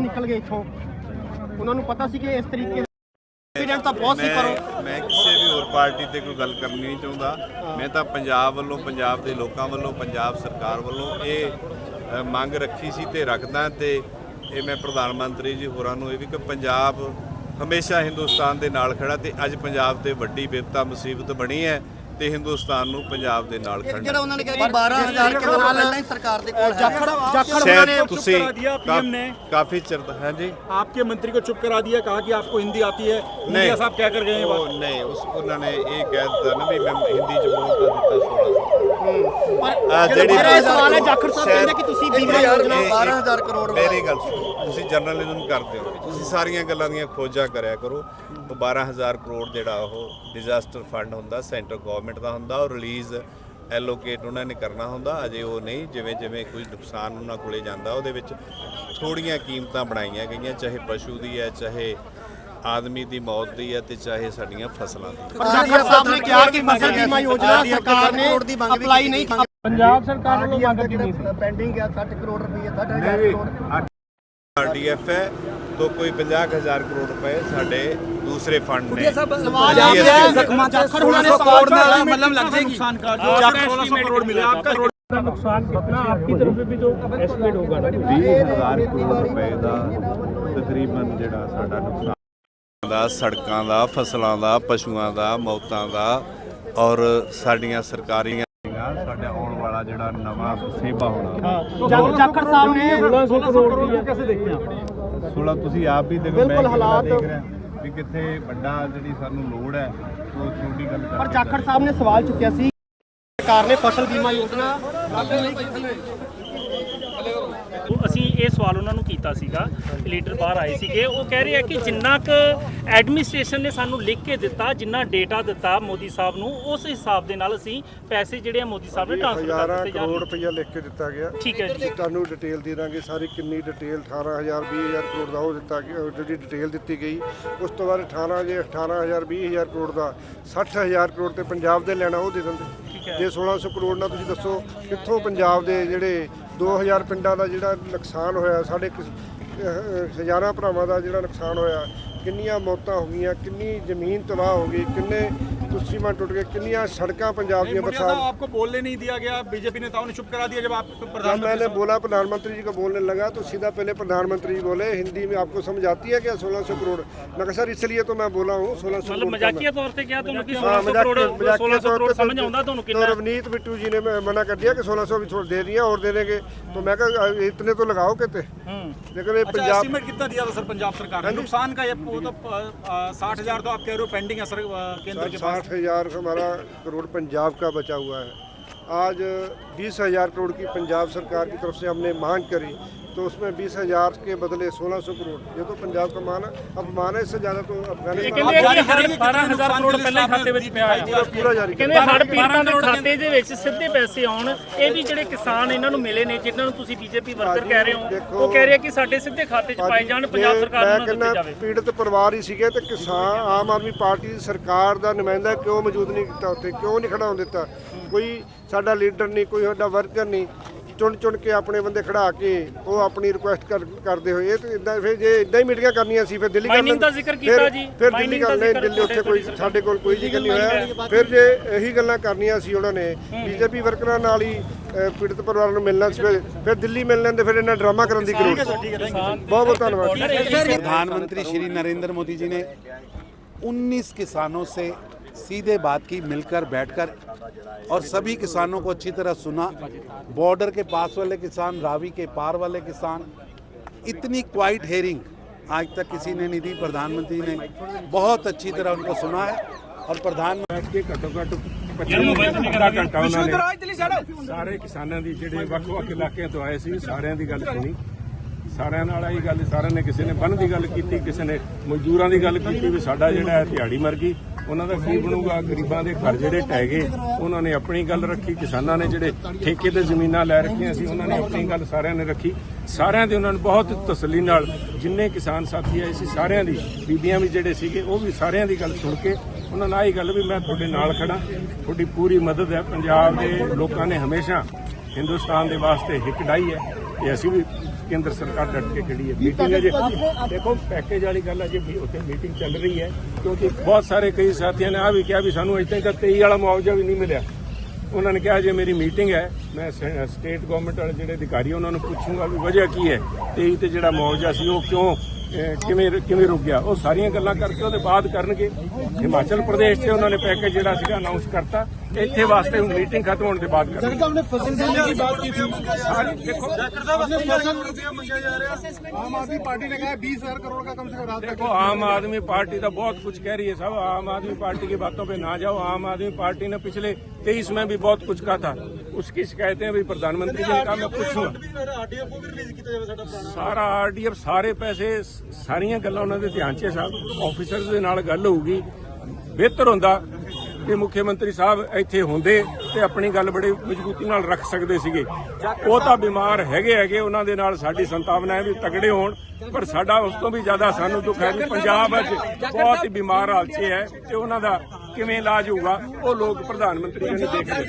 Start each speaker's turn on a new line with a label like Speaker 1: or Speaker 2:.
Speaker 1: ਨਿਕਲ ਗਏ ਇੱਥੋਂ। ਉਹਨਾਂ ਨੂੰ ਪਤਾ ਸੀ ਕਿ ਇਸ ਤਰੀਕੇ ਐਕਸੀਡੈਂਟ ਤਾਂ ਬਹੁਤ ਸੀ ਪਰ
Speaker 2: ਮੈਂ ਮੈਂ ਕਿਸੇ ਵੀ ਹੋਰ ਪਾਰਟੀ ਤੇ ਕੋਈ ਗੱਲ ਕਰਨੀ ਨਹੀਂ ਚਾਹੁੰਦਾ। ਮੈਂ ਤਾਂ ਪੰਜਾਬ ਵੱਲੋਂ ਪੰਜਾਬ ਦੇ ਲੋਕਾਂ ਵੱਲੋਂ ਪੰਜਾਬ ਸਰਕਾਰ ਵੱਲੋਂ ਇਹ ਅ, ਮੰਗ ਰੱਖੀ ਸੀ ਤੇ ਰੱਖਦਾ ਤੇ ਇਹ ਮੈਂ ਪ੍ਰਧਾਨ ਮੰਤਰੀ ਜੀ ਹੋਰਾਂ ਨੂੰ ਇਹ ਵੀ ਕਿ ਪੰਜਾਬ ਹਮੇਸ਼ਾ ਹਿੰਦੁਸਤਾਨ ਦੇ ਨਾਲ ਖੜਾ ਤੇ ਅੱਜ ਪੰਜਾਬ ਤੇ ਵੱਡੀ ਵਿਪਤਾ ਮੁਸੀਬਤ ਬਣੀ ਹੈ। ਤੇ ਹਿੰਦੁਸਤਾਨ ਨੂੰ ਪੰਜਾਬ ਦੇ ਨਾਲ ਖੜਨਾ
Speaker 3: ਜਿਹੜਾ ਉਹਨਾਂ ਨੇ ਕਿਹਾ ਕਿ 12000 ਕਰੋੜ ਪਹਿਲਾਂ ਹੀ ਸਰਕਾਰ ਦੇ ਕੋਲ
Speaker 1: ਜਾਖੜ
Speaker 3: ਹੈ
Speaker 1: ਜਾਖੜ ਉਹਨਾਂ ਨੇ
Speaker 2: ਸ਼ਾਇਦ ਤੁਸੀਂ
Speaker 4: ਕਰਾ ਦਿਆ
Speaker 2: ਕਾ-
Speaker 4: PM ਨੇ।
Speaker 2: ਕਾਫੀ ਚਿਰ ਦਾ ਹੈ ਜੀ
Speaker 4: आपके मंत्री को चुप करा दिया कहा कि आपको हिंदी आती है मुखिया साहब क्या कर गए हैं ये बात
Speaker 2: ਉਹ ਨਹੀਂ ਉਸ ਉਹਨਾਂ ਨੇ ਇਹ ਕਹਿ ਦਿੱਤਾ ਨਾ ਵੀ ਮੈਂ ਹਿੰਦੀ ਚ ਬੋਲਦਾ ਦਿੱਤਾ
Speaker 1: ਪਰ
Speaker 2: ਆ ਜਿਹੜੀ
Speaker 1: ਮੇਰਾ ਇਹ ਸਵਾਲ ਹੈ ਜਾਖੜ ਸਾਹਿਬ
Speaker 2: ਸ਼ਾਇਦ-
Speaker 1: ਕਹਿੰਦੇ ਕਿ ਤੁਸੀਂ ਬੀਮਾ ਯੋਜਨਾ
Speaker 2: ਇਹ-
Speaker 3: 12000 ਕਰੋੜ ਵਾਲਾ।
Speaker 2: ਮੇਰੀ ਗੱਲ ਸੁਣੋ ਤੁਸੀਂ ਜਰਨਲਿਜ਼ਮ ਕਰਦੇ ਹੋ। ਤੁਸੀਂ ਸਾਰੀਆਂ ਗੱਲਾਂ ਦੀਆਂ ਖੋਜਾਂ ਕਰਿਆ ਕਰੋ। ਉਹ 12000 ਕਰੋੜ ਜਿਹੜਾ ਉਹ ਡਿਜ਼ਾਸਟਰ ਫੰਡ ਹੁੰਦਾ ਸੈਂਟਰ ਗਵਰਨਮੈਂਟ ਦਾ ਹੁੰਦਾ ਉਹ ਰਿਲੀਜ਼ ਐਲੋਕੇਟ ਉਹਨਾਂ ਨੇ ਕਰਨਾ ਹੁੰਦਾ। ਅਜੇ ਉਹ ਨਹੀਂ ਜਿਵੇਂ ਜਿਵੇਂ ਕੋਈ ਨੁਕਸਾਨ ਉਹਨਾਂ ਕੋਲੇ ਜਾਂਦਾ ਉਹਦੇ ਵਿੱਚ ਥੋੜੀਆਂ ਕੀਮਤਾਂ ਬਣਾਈਆਂ ਗਈਆਂ ਚਾਹੇ ਪਸ਼ੂ ਦੀ ਹੈ ਚਾਹੇ ਆਦਮੀ ਦੀ ਮੌਤ ਦੀ ਹੈ ਤੇ ਚਾਹੇ ਸਾਡੀਆਂ ਫਸਲਾਂ ਦੀ।
Speaker 1: ਸਾਹਿਬ ਨੇ ਕਿਹਾ ਕਿ ਫਸਲ ਬੀਮਾ ਯੋਜਨਾ ਸਰਕਾਰ ਨੇ ਅਪਲਾਈ ਨਹੀਂ ਕੀਤੀ।
Speaker 3: ਪੰਜਾਬ ਸਰਕਾਰ ਵੱਲੋਂ ਮੰਗ ਕਿੰਨੀ ਸੀ। ਪੈਂਡਿੰਗ ਹੈ 60 ਕਰੋੜ ਰੁਪਏ 60000 ਕਰੋੜ।
Speaker 2: ਆਰਡੀਐਫ ਹੈ तो कोई 50000 करोड़ रुपए ਸਾਡੇ ਦੂਸਰੇ ਫੰਡ ਨੇ
Speaker 1: ਸਵਾਲ ਇਹ
Speaker 2: GST
Speaker 1: ਹੈ ਜ਼ਖਮਾਂ ਤੇ ਉਹਨਾਂ ਨੇ ਸਵਾਲ
Speaker 4: वाला मतलब लग जाएगी नुकसान का जो आपको 1600 करोड़ मिला आपका करोड़
Speaker 2: 20000 ਕਰੋੜ ਰੁਪਏ ਦਾ ਤਕਰੀਬਨ ਜਿਹੜਾ ਸਾਡਾ ਨੁਕਸਾਨ ਦਾ ਸੜਕਾਂ ਦਾ ਫਸਲਾਂ ਦਾ ਪਸ਼ੂਆਂ ਦਾ ਮੌਤਾਂ ਦਾ ਔਰ ਸਾਡੀਆਂ ਸਰਕਾਰੀਆਂ ਸਾਡਾ ਆਉਣ ਵਾਲਾ ਵਾਲਾ ਜਿਹੜਾ ਨਵਾਂ ਸੇਵਾ ਹੋਣਾ।
Speaker 1: ਚੱਕਰ ਸਾਹਿਬ ਨੇ
Speaker 4: 1600 ਕਰੋੜ ਰੁਪਏ ਕਿਵੇਂ ਦੇਖਿਆ?
Speaker 2: 16 ਤੁਸੀਂ ਆਪ ਵੀ ਦੇਖੋ ਮੈਂ
Speaker 1: ਹਾਲਾਤ
Speaker 2: ਦੇਖ ਰਿਹਾ ਵੀ ਕਿੱਥੇ ਵੱਡਾ ਜਿਹੜੀ ਸਾਨੂੰ ਲੋੜ ਹੈ ਉਹ ਛੋਟੀ ਗੱਲ
Speaker 1: ਪਰ ਜਾਖੜ ਸਾਹਿਬ ਨੇ ਸਵਾਲ ਚੁੱਕਿਆ ਸੀ ਸਰਕਾਰ ਨੇ ਫਸਲ ਬੀਮਾ ਯੋਜਨਾ
Speaker 5: ਉਹ ਅਸੀਂ ਇਹ ਸਵਾਲ ਉਹਨਾਂ ਨੂੰ ਕੀਤਾ ਸੀਗਾ ਲੀਡਰ ਬਾਹਰ ਆਏ ਸੀਗੇ। ਉਹ ਕਹਿ ਰਹੇ ਆ ਕਿ ਜਿੰਨਾ ਕੁ ਐਡਮਿਨਿਸਟ੍ਰੇਸ਼ਨ ਨੇ ਸਾਨੂੰ ਲਿਖ ਕੇ ਦਿੱਤਾ ਜਿੰਨਾ ਡੇਟਾ ਦਿੱਤਾ ਮੋਦੀ ਸਾਹਿਬ ਨੂੰ ਉਸ ਹਿਸਾਬ ਦੇ ਨਾਲ ਅਸੀਂ ਪੈਸੇ ਜਿਹੜੇ ਆ ਮੋਦੀ ਸਾਹਿਬ ਨੇ ਟ੍ਰਾਂਸਫਰ ਕਰ ਦਿੱਤੇ ਜਾ
Speaker 6: ਕਰੋੜ ਰੁਪਈਆ ਲਿਖ ਕੇ ਦਿੱਤਾ ਗਿਆ।
Speaker 5: ਠੀਕ ਹੈ ਜੀ।
Speaker 6: ਤੁਹਾਨੂੰ ਡਿਟੇਲ ਦੇ ਦਾਂਗੇ ਸਾਰੀ ਕਿੰਨੀ ਡਿਟੇਲ 18000 20000 ਕਰੋੜ ਦਾ ਉਹ ਦਿੱਤਾ ਗਿਆ ਜਿਹੜੀ ਡਿਟੇਲ ਦਿੱਤੀ ਗਈ। ਉਸ ਤੋਂ ਬਾਅਦ 18 ਜੇ 18000 20000 ਕਰੋੜ ਦਾ 60000 ਕਰੋੜ ਤੇ ਪੰਜਾਬ ਦੇ ਲੈਣਾ ਉਹ ਦੇ ਦਿੰਦੇ। ਜੇ 1600 ਕਰੋੜ ਨਾਲ ਤੁਸੀਂ ਦੱਸੋ ਕਿੱਥੋਂ ਪੰਜਾਬ ਦੇ ਜਿਹੜੇ 2000 ਪਿੰਡਾਂ ਦਾ ਜਿਹੜਾ ਨੁਕਸਾਨ ਹੋਇਆ, ਸਾਡੇ ਕਿਸ- ਹਜ਼ਾਰਾਂ ਭਰਾਵਾਂ ਦਾ ਜਿਹੜਾ ਨੁਕਸਾਨ ਹੋਇਆ, ਕਿੰਨੀਆਂ ਮੌਤਾਂ ਹੋ ਗਈਆਂ, ਕਿੰਨੀ ਜ਼ਮੀਨ ਤਬਾਹ ਹੋ ਗਈ, ਕਿੰਨੇ सीमा टूट गई कितनी सड़क पंजाब नहीं,
Speaker 4: दी मुंडिया
Speaker 6: साहब
Speaker 4: आपको बोलने नहीं दिया गया बीजेपी नेताओं ने चुप करा दिया जब आप
Speaker 6: जब मैंने बोला प्रधानमंत्री जी को बोलने लगा तो सीधा पहले प्रधानमंत्री जी बोले हिंदी में आपको समझ आती है क्या सोलह सौ करोड़ मैं सर इसलिए तो मैं बोला हूँ सोलह
Speaker 5: सौ
Speaker 6: रवनीत बिट्टू जी ने मना कर दिया कि सोलह सौ भी छोड़ दे दिया और दे देंगे तो मैं इतने तो लगाओ कहते लेकिन पंजाब
Speaker 4: कितना दिया था सर पंजाब सरकार ने नुकसान का ये तो साठ हजार तो आप कह रहे हो पेंडिंग है सर केंद्र के पास
Speaker 6: साठ हजार हमारा करोड़ पंजाब का बचा हुआ है आज बीस हजार करोड़ की पंजाब सरकार की तरफ से हमने मांग करी तो उसमें बीस हजार के बदले सोलह सौ करोड़ ये तो पंजाब का मान है अब मान है इससे ज्यादा तो
Speaker 5: ਇਹ
Speaker 6: अफगानिस्तान
Speaker 5: ਕਹਿੰਦੇ
Speaker 4: ਜਾਰੀ
Speaker 5: ਕਿ ਹਰ
Speaker 4: ਕਰੀਏ ਕਿੰਨਾ
Speaker 5: 12000
Speaker 4: ਨੁਕਸਾਨ
Speaker 5: ਕਰੋੜ
Speaker 4: ਦੀ
Speaker 5: ਪਹਿਲਾਂ
Speaker 4: ਲਿਸਟ
Speaker 5: ਖਾਤੇ ਵਿੱਚ ਪਿਆ ਹੋਇਆ
Speaker 6: पूरा जारी
Speaker 5: ਕਹਿੰਦੇ ਹੜ ਪੀੜਤਾਂ ਦੇ ਖਾਤੇ ਦੇ ਵਿੱਚ ਸਿੱਧੇ ਪੈਸੇ ਆਉਣ ਇਹ ਵੀ ਜਿਹੜੇ ਕਿਸਾਨ ਇਹਨਾਂ ਨੂੰ ਮਿਲੇ ਨੇ ਜਿਨ੍ਹਾਂ ਨੂੰ ਤੁਸੀਂ ਬੀਜੇਪੀ ਵਰਕਰ ਕਹਿ ਰਹੇ ਹੋ
Speaker 6: ਦੇਖੋ-
Speaker 5: ਉਹ ਕਹਿ ਰਹੇ ਆ ਕਿ ਸਾਡੇ ਸਿੱਧੇ ਖਾਤੇ 'ਚ ਪਾਏ ਜਾਣ ਪੰਜਾਬ
Speaker 6: ਜੇ
Speaker 5: ਸਰਕਾਰ ਨੂੰ
Speaker 6: ਮੈਂ
Speaker 5: ਨਾ ਦਿੱਤੇ
Speaker 6: ਕਹਿੰਦਾ
Speaker 5: ਜਾਵੇ
Speaker 6: ਪੀੜਤ ਪਰਿਵਾਰ ਹੀ ਸੀਗੇ ਤੇ ਕਿਸਾਨ ਆਮ ਆਦਮੀ ਪਾਰਟੀ ਦੀ ਸਰਕਾਰ ਦਾ ਨੁਮਾਇੰਦਾ ਕਿਉਂ ਮੌਜੂਦ ਨਹੀਂ ਕੀਤਾ ਉੱਥੇ ਕਿਉਂ ਨਹੀਂ ਖੜਾ ਹੋਣ ਦਿੱਤਾ ਕੋਈ ਸਾਡਾ ਲੀਡਰ ਨਹੀਂ ਕੋਈ ਸਾਡਾ ਵਰਕਰ ਨਹੀਂ ਚੁਣ ਚੁਣ ਕੇ ਆਪਣੇ ਬੰਦੇ ਖੜਾ ਕੇ ਉਹ ਆਪਣੀ ਰਿਕੁਐਸਟ ਕਰ ਕਰਦੇ ਹੋਏ ਇਹ ਤੇ ਇਦਾਂ ਫਿਰ ਜੇ ਇਦਾਂ ਹੀ ਮੀਟਿੰਗਾਂ ਕਰਨੀਆਂ ਸੀ ਫਿਰ ਦਿੱਲੀ ਕਰ
Speaker 5: Mining
Speaker 6: ਲੈਂਦੇ।
Speaker 5: ਦਾ ਜ਼ਿਕਰ ਕੀਤਾ
Speaker 6: ਫਿਰ-
Speaker 5: ਜੀ,
Speaker 6: ਫਿਰ
Speaker 5: Mining
Speaker 6: ਦਿੱਲੀ
Speaker 5: ਦਾ
Speaker 6: ਕਰ ਲੈ
Speaker 5: ਜ਼ਿਕਰ
Speaker 6: ਦਿੱਲੀ ਉੱਥੇ
Speaker 5: ਤੁਹਾਡੇ
Speaker 6: ਕੋਈ
Speaker 5: ਤੁਹਾਡੀ
Speaker 6: ਸਾਡੇ ਕੋਲ ਕੋਈ ਜ਼ਿਕਰ ਨਹੀਂ ਹੋਇਆ ਫਿਰ ਜੇ ਇਹੀ ਗੱਲਾਂ ਕਰਨੀਆਂ ਸੀ ਉਹਨਾਂ ਨੇ ਬੀਜੇਪੀ ਵਰਕਰਾਂ ਨਾਲ ਹੀ ਅਹ, ਪੀੜਤ ਪਰਿਵਾਰਾਂ ਨੂੰ ਮਿਲਣਾ ਸੀ ਫਿਰ- ਫਿਰ ਦਿੱਲੀ ਮਿਲ ਲੈਂਦੇ ਫਿਰ ਇਹਨਾਂ ਡਰਾਮਾ ਕਰਨ ਦੀ ਜ਼ਰੂਰਤ ਸੀ ਬਹੁਤ ਬਹੁਤ ਧੰਨਵਾਦ
Speaker 7: प्रधानमंत्री श्री नरेंद्र मोदी जी ने 19 किसानों से सीधे बात की मिलकर बैठकर और सभी किसानों को अच्छी तरह सुना बॉर्डर के पास वाले किसान रावी के पार वाले किसान इतनी क्वाइट हेयरिंग आज तक किसी ने नहीं दी प्रधानमंत्री ने बहुत अच्छी तरह उनको सुना है और प्रधानमंत्री
Speaker 8: ਕੇ ਘੱਟੋ ਘੱਟ 25 ਅੱਧਾ ਘੰਟਾ ਉਹਨਾਂ ਨੇ ਸਾਰੇ ਕਿਸਾਨਾਂ ਦੀ ਜਿਹੜੇ ਵੱਖ-ਵੱਖ ਇਲਾਕਿਆਂ ਤੋਂ ਆਏ ਸੀ ਸਾਰਿਆਂ ਦੀ ਗੱਲ ਸੁਣੀ ਸਾਰਿਆਂ ਨਾਲ ਆਹੀ ਗੱਲ ਸਾਰਿਆਂ ਨੇ ਕਿਸੇ ਨੇ ਬੰਨ ਦੀ ਗੱਲ ਕੀਤੀ ਕਿਸੇ ਨੇ ਮਜ਼ਦੂਰਾਂ ਦੀ ਗੱਲ ਕੀਤੀ ਵੀ ਸਾਡਾ ਜਿਹੜਾ ਹੈ ਦਿਹਾੜੀ ਮਰ ਗਈ ਉਹਨਾਂ ਦਾ ਕੀ ਬਣੂਗਾ? ਗਰੀਬਾਂ ਦੇ ਘਰ ਜਿਹੜੇ ਟਹਿ ਗਏ ਉਹਨਾਂ ਨੇ ਆਪਣੀ ਗੱਲ ਰੱਖੀ, ਕਿਸਾਨਾਂ ਨੇ ਜਿਹੜੇ ਠੇਕੇ ਤੇ ਜ਼ਮੀਨਾਂ ਲੈ ਰੱਖੀਆਂ ਸੀ, ਉਹਨਾਂ ਨੇ ਆਪਣੀ ਗੱਲ ਸਾਰਿਆਂ ਨੇ ਰੱਖੀ। ਸਾਰਿਆਂ ਦੇ ਉਹਨਾਂ ਨੂੰ ਬਹੁਤ ਤਸੱਲੀ ਨਾਲ ਜਿੰਨੇ ਕਿਸਾਨ ਸਾਥੀ ਆਏ ਸੀ, ਸਾਰਿਆਂ ਦੀ, ਬੀਬੀਆਂ ਵੀ ਜਿਹੜੇ ਸੀਗੇ, ਉਹ ਵੀ ਸਾਰਿਆਂ ਦੀ ਗੱਲ ਸੁਣ ਕੇ ਉਹਨਾਂ ਨਾਲ ਇਹ ਗੱਲ ਵੀ ਮੈਂ ਤੁਹਾਡੇ ਨਾਲ ਖੜਾ ਤੁਹਾਡੀ ਪੂਰੀ ਮਦਦ ਹੈ। ਪੰਜਾਬ ਦੇ ਲੋਕਾਂ ਨੇ ਹਮੇਸ਼ਾ ਹਿੰਦੁਸਤਾਨ ਦੇ ਵਾਸਤੇ ਹਿੱਕ ਡਾਈ ਹੈ ਤੇ ਅਸੀਂ ਵੀ ਕੇਂਦਰ ਸਰਕਾਰ ਡਟ ਕੇ ਖੜੀ ਹੈ। ਮੀਟਿੰਗ ਅਜੇ ਦੇਖੋ ਪੈਕੇਜ ਵਾਲੀ ਗੱਲ ਅਜੇ ਵੀ ਉੱਥੇ ਮੀਟਿੰਗ ਚੱਲ ਰਹੀ ਹੈ ਕਿਉਂਕਿ ਬਹੁਤ ਸਾਰੇ ਕਈ ਸਾਥੀਆਂ ਨੇ ਆ ਵੀ ਕਿਹਾ ਵੀ ਸਾਨੂੰ ਅਜੇ ਤੱਕ 23 ਵਾਲਾ ਮੁਆਵਜ਼ਾ ਵੀ ਨਹੀਂ ਮਿਲਿਆ। ਉਹਨਾਂ ਨੇ ਕਿਹਾ ਜੇ ਮੇਰੀ ਮੀਟਿੰਗ ਹੈ ਮੈਂ ਸਟੇਟ ਗਵਰਨਮੈਂਟ ਵਾਲੇ ਜਿਹੜੇ ਅਧਿਕਾਰੀ ਉਹਨਾਂ ਨੂੰ ਪੁੱਛੂੰਗਾ ਵੀ ਵਜ੍ਹਾ ਕੀ ਹੈ 23 ਤੇ ਜਿਹੜਾ ਮੁਆਵਜ਼ਾ ਸੀ ਉਹ ਕਿਉਂ ਕਿਵੇਂ ਕਿਵੇਂ ਰੁਕ ਗਿਆ? ਉਹ ਸਾਰੀਆਂ ਗੱਲਾਂ ਕਰਕੇ ਉਹਦੇ ਬਾਅਦ ਕਰਨਗੇ। ਹਿਮਾਚਲ ਪ੍ਰਦੇਸ਼ 'ਚ ਉਹਨਾਂ ਨੇ ਪੈਕੇਜ ਜਿਹੜਾ ਸੀਗਾ ਅਨਾਉਂਸ ਕਰਤਾ। ਇੱਥੇ ਵਾਸਤੇ ਹੁਣ ਮੀਟਿੰਗ ਖਤਮ ਹੋਣ ਦੇ ਬਾਅਦ ਕਰਨਗੇ
Speaker 6: हमने फसल देने की बात की थी
Speaker 8: ਸਾਰੀ ਦੇਖੋ
Speaker 6: हमने फसल रुपया मंगा जा रहा है आम आदमी पार्टी ने कहा बीस हजार करोड़ का कम से कम रात
Speaker 8: देखो आम आदमी पार्टी तो बहुत कुछ कह रही है सब आम आदमी पार्टी की बातों पे ना जाओ आम आदमी पार्टी ने पिछले तेईस में भी बहुत कुछ कहा था उसकी शिकायतें भी प्रधानमंत्री जी ने कहा मैं पूछूंगा ਸਾਰਾ ਆਰਡੀਐਫ ਸਾਰੇ ਪੈਸੇ ਸਾਰੀਆਂ ਗੱਲਾਂ ਉਹਨਾਂ ਦੇ ਧਿਆਨ 'ਚ ਹੈ ਸਾਹਿਬ ਆਫੀਸਰਸ ਦੇ ਨਾਲ ਗੱਲ ਹੋਊਗੀ ਬਿਹਤਰ ਹੁੰਦਾ ਕਿ ਮੁੱਖ ਮੰਤਰੀ ਸਾਹਿਬ ਇੱਥੇ ਹੁੰਦੇ ਤੇ ਆਪਣੀ ਗੱਲ ਬੜੀ ਮਜ਼ਬੂਤੀ ਨਾਲ ਰੱਖ ਸਕਦੇ ਸੀਗੇ। ਉਹ ਤਾਂ ਬਿਮਾਰ ਹੈਗੇ ਹੈਗੇ ਉਹਨਾਂ ਦੇ ਨਾਲ ਸਾਡੀ ਸੰਤਾਵਨਾ ਹੈ ਵੀ ਤਗੜੇ ਹੋਣ ਪਰ ਸਾਡਾ ਉਸ ਤੋਂ ਵੀ ਜ਼ਿਆਦਾ ਸਾਨੂੰ ਦੁੱਖ ਹੈ ਵੀ ਪੰਜਾਬ ਅੱਜ ਬਹੁਤ ਹੀ ਬਿਮਾਰ ਹਾਲਤ 'ਚ ਹੈ ਤੇ ਉਹਨਾਂ ਦਾ ਕਿਵੇਂ ਇਲਾਜ ਹੋਊਗਾ ਉਹ ਲੋਕ ਪ੍ਰਧਾਨ ਮੰਤਰੀ ਜੀ ਨੇ ਦੇਖ ਰਹੇ